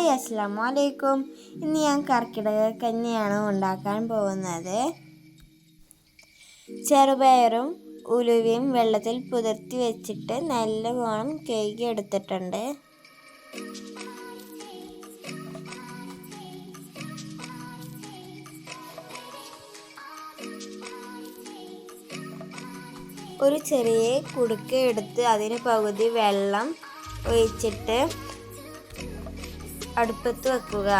Hi അസ്സാം വലൈക്കും ഇന്ന് ഞാൻ കർക്കിടക കഞ്ഞിയാണ് ഉണ്ടാക്കാൻ പോകുന്നത്. ചെറുപയറും ഉലുവയും വെള്ളത്തിൽ പുതിർത്തി വെച്ചിട്ട് നല്ല നല്ലവണ്ണം കേക്ക് എടുത്തിട്ടുണ്ട്. ഒരു ചെറിയ കുടുക്ക എടുത്ത് അതിന് പകുതി വെള്ളം ഒഴിച്ചിട്ട് അടുപ്പത്ത് വെക്കുക.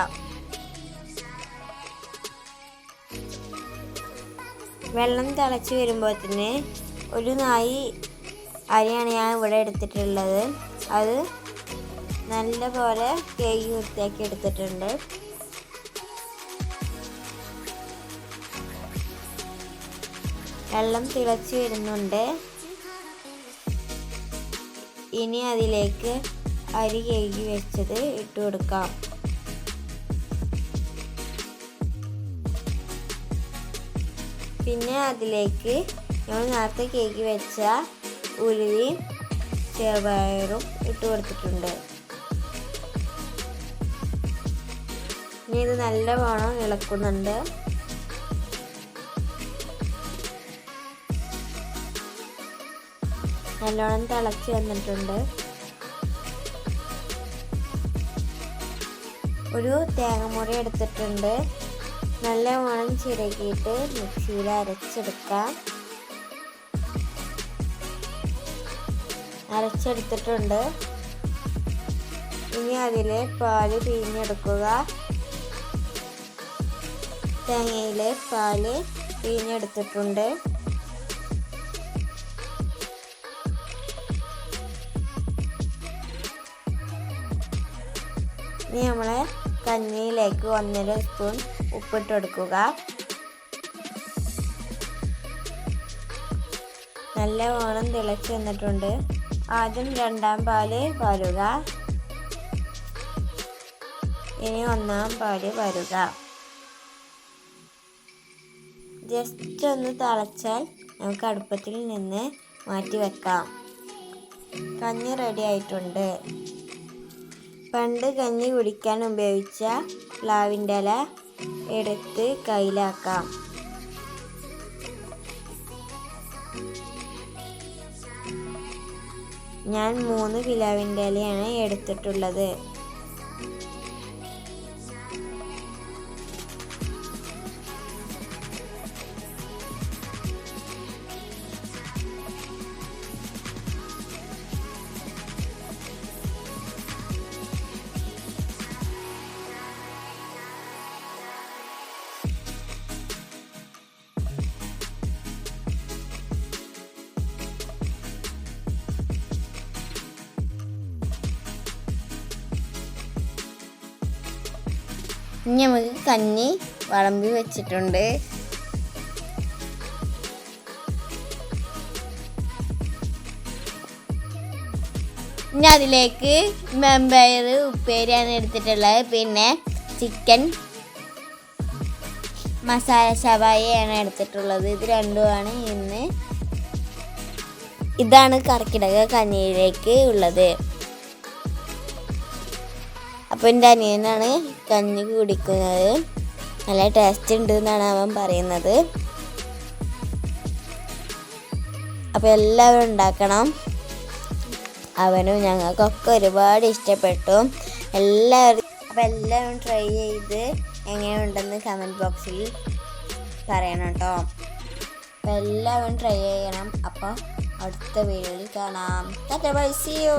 വെള്ളം തിളച്ച് വരുമ്പോഴത്തേന് ഒരു നായി അരിയാണ് ഞാൻ ഇവിടെ എടുത്തിട്ടുള്ളത്. അത് നല്ല പോലെ കേക്ക് വൃത്തിയാക്കി എടുത്തിട്ടുണ്ട്. വെള്ളം തിളച്ച് വരുന്നുണ്ട്. ഇനി അതിലേക്ക് അരി കഴുകി വെച്ചത് ഇട്ട് കൊടുക്കാം. പിന്നെ അതിലേക്ക് നമ്മൾ നേരത്തെ കേക്ക് വെച്ച ഉലുവയും ചെറുപയറും ഇട്ട് കൊടുത്തിട്ടുണ്ട്. ഇനി ഇത് നല്ലവണ്ണം ഇളക്കുന്നുണ്ട്. നല്ലോണം തിളച്ച് വന്നിട്ടുണ്ട്. ഒരു തേങ്ങമുറി എടുത്തിട്ടുണ്ട്. നല്ല നല്ലവണ്ണം ചിരകിയിട്ട് മിക്സിയിൽ അരച്ചെടുക്കാം. അരച്ചെടുത്തിട്ടുണ്ട്. ഇനി അതിൽ പാൽ പിഴിഞ്ഞെടുക്കുക. തേങ്ങയിൽ പാൽ പിഴിഞ്ഞെടുത്തിട്ടുണ്ട്. ഇനി നമ്മൾ കഞ്ഞിയിലേക്ക് ഒന്നര സ്പൂൺ ഉപ്പിട്ട് കൊടുക്കുക നല്ല ഓണം തിളച്ച് വന്നിട്ടുണ്ട്. ആദ്യം രണ്ടാം പാൽ വരുക. ഇനി ഒന്നാം പാൽ വരുക. ജസ്റ്റ് ഒന്ന് തിളച്ചാൽ നമുക്ക് അടുപ്പത്തിൽ നിന്ന് മാറ്റി വെക്കാം. കഞ്ഞി റെഡി ആയിട്ടുണ്ട്. പണ്ട് കഞ്ഞി കുടിക്കാൻ ഉപയോഗിച്ച പ്ലാവിന്റെ ഇല എടുത്ത് കയ്യിലാക്കാം. ഞാൻ മൂന്ന് പിലാവിന്റെ ഇലയാണ് എടുത്തിട്ടുള്ളത്. ഇനി നമുക്ക് കഞ്ഞി വിളമ്പി വെച്ചിട്ടുണ്ട്. ഇനി അതിലേക്ക് മെമ്പയർ ഉപ്പേരിയാണ് എടുത്തിട്ടുള്ളത്. പിന്നെ ചിക്കൻ മസാല ശവായിയാണ് എടുത്തിട്ടുള്ളത്. ഇത് രണ്ടുമാണ് ഇന്ന്. ഇതാണ് കർക്കിടക കഞ്ഞിയിലേക്ക് ഉള്ളത്. അപ്പോൾ എന്റെ അനിയനാണ് കഞ്ഞി കുടിക്കുന്നത്. നല്ല ടേസ്റ്റ് ഉണ്ട് എന്നാണ് അവൻ പറയുന്നത്. അപ്പോൾ എല്ലാവരും ഉണ്ടാക്കണം. അവനും ഞങ്ങൾക്കൊക്കെ ഒരുപാട് ഇഷ്ടപ്പെട്ടു. എല്ലാവരും അപ്പോൾ എല്ലാവരും ട്രൈ ചെയ്ത് എങ്ങനെയുണ്ടെന്ന് കമന്റ് ബോക്സിൽ പറയണം കേട്ടോ. അപ്പോൾ എല്ലാവരും ട്രൈ ചെയ്യണം. അപ്പോൾ അടുത്ത വീഡിയോയിൽ കാണാം. By U